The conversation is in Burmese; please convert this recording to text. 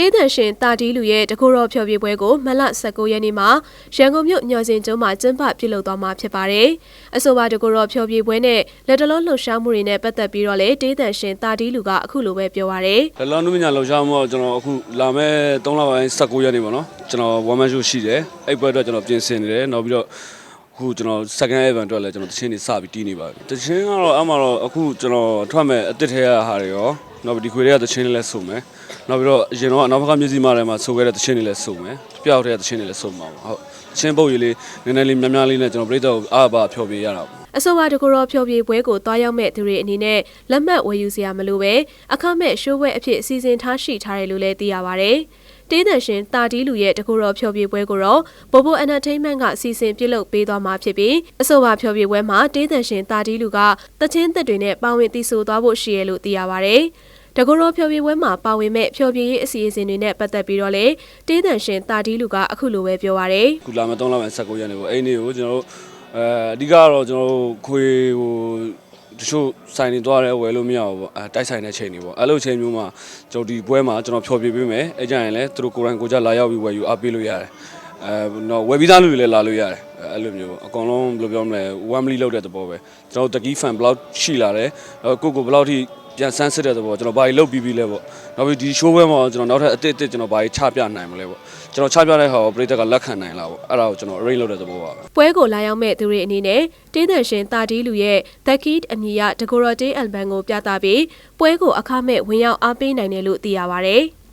တေးသန်ရှင်တာတီးလူရဲ့တကူတော်ဖျော်ဖြေပွဲကိုမလ19ရက်နေ့မှာရန်ကုန်မြို့ညော်စင်ကျွန်းမှာကျင်းပပြုလုပ်သွားမှာဖြစ်ပါတယ်။အဆိုပါတကူတော်ဖျော်ဖြေပွဲနဲ့လက်တလုံးလှုပ်ရှားမှုတွေနဲ့ပတ်သက်ပြီးတော့လေတေးသန်ရှင်တာတီးလူကအခုလိုပဲပြောပါရယ်လလောင်းနုမညာလောက်ရှားမောကျွန်တော်အခုလာမဲ့3လပိုင်း19ရက်နေ့ပေါ့နော်ကျွန်တော် one man show ရှိတယ်အဲ့ဘက်အတွက်ကျွန်တော်ပြင်ဆင်နေတယ်နောက်ပြီးတော့အခုကျွန်တော် second event အတွက်လည်းကျွန်တော်တချင်းနေစပြီးတီးနေပါပြီတချင်းကတော့အမှတော့အခုကျွန်တော်ထွက်မဲ့အစ်စ်ထဲရဟာတွေရော နောက်ပြီးဒီခွေတွေကတချင်းလေးလည်းစုံမယ်နောက်ပြီးတော့အရင်တော့အနောက်ဘက်ကမျက်စိမှထဲမှာစုံခဲ့တဲ့တချင်းလေးလည်းစုံမယ်ပြောက်တဲ့တချင်းလေးလည်းစုံပါပါဟုတ်တချင်းပုတ်ရည်လေးနည်းနည်းလေးများများလေးနဲ့ကျွန်တော်ပြိတ္တာကိုအားပါဖျော်ပြရတာပေါ့အဆိုပါတကူတော်ဖျော်ဖြေပွဲကိုတွားရောက်မဲ့သူတွေအနေနဲ့လက်မှတ်ဝယ်ယူစရာမလိုပဲအခမဲ့ရှိုးပွဲအဖြစ်အစီအစဉ်ထားရှိထားတယ်လို့လည်းသိရပါဗျ။ တေးသန်ရှင်တာတီးလူရဲ့တကူတော်ဖျော်ဖြေပွဲကိုတော့ဘိုဘို entertainment ကစီစဉ်ပြုလုပ်ပေးသွားမှာဖြစ်ပြီးအဆိုပါဖျော်ဖြေပွဲမှာတေးသန်ရှင်တာတီးလူကတချင်းသက်တွေနဲ့ပါဝင်တီးဆိုသွားဖို့ရှိရလို့သိရပါဗျ။တကူတော်ဖျော်ဖြေပွဲမှာပါဝင်မဲ့ဖျော်ဖြေရေးအစီအစဉ်တွေနဲ့ပတ်သက်ပြီးတော့လေတေးသန်ရှင်တာတီးလူကအခုလိုပဲပြောပါရယ်ခုလာမဲ့3လပိုင်း19ရက်နေ့ပေါ့အဲ့ဒီနေ့ကိုကျွန်တော်တို့အဲအဓိကတော့ကျွန်တော်တို့ခွေဟို တချို့ဆိုင်နေသွားတယ်ဝယ်လို့မရဘူးပေါ့အဲတိုက်ဆိုင်တဲ့ချိန်တွေပေါ့အဲ့လိုချိန်မျိုးမှာကျွန်တော်ဒီပွဲမှာကျွန်တော်ဖျော်ပြပေးမယ်အဲ့ကြရင်လည်းသူတို့ကိုယ်တိုင်ကိုယ်ကြလာရောက်ပြီးဝယ်ယူအားပေးလို့ရတယ်အဲတော့ဝယ်ပြီးသားလူတွေလည်းလာလို့ရတယ်အဲ့လိုမျိုးအကောင်လုံးဘယ်လိုပြောမလဲ one milli လောက်တဲ့သဘောပဲကျွန်တော်တကီး fan ဘယ်လောက်ရှိလာတယ်ကိုကိုဘယ်လောက်ထိ ပြန်ဆန်းစစ်တဲ့သဘောကျွန်တော်ဘာကြီးလုတ်ပြီးပြီးလဲပေါ့နောက်ပြီးဒီ show ပွဲမှာကျွန်တော်နောက်ထပ်အစ်စ်အစ်ကျွန်တော်ဘာကြီးချပြနိုင်မလဲပေါ့ကျွန်တော်ချပြတဲ့ဟာကိုပရိသတ်ကလက်ခံနိုင်လားပေါ့အဲ့ဒါကိုကျွန်တော် arrange လုပ်တဲ့သဘောပါပဲပွဲကိုလာရောက်မဲ့သူတွေအနေနဲ့တေးသန်ရှင်တာတီးလူရဲ့ The Kid အမည်ရဒကိုရိုတေးအယ်ဘမ်ကိုပြသပြီးပွဲကိုအခမဲ့ဝင်ရောက်အားပေးနိုင်တယ်လို့သိရပါဗျ။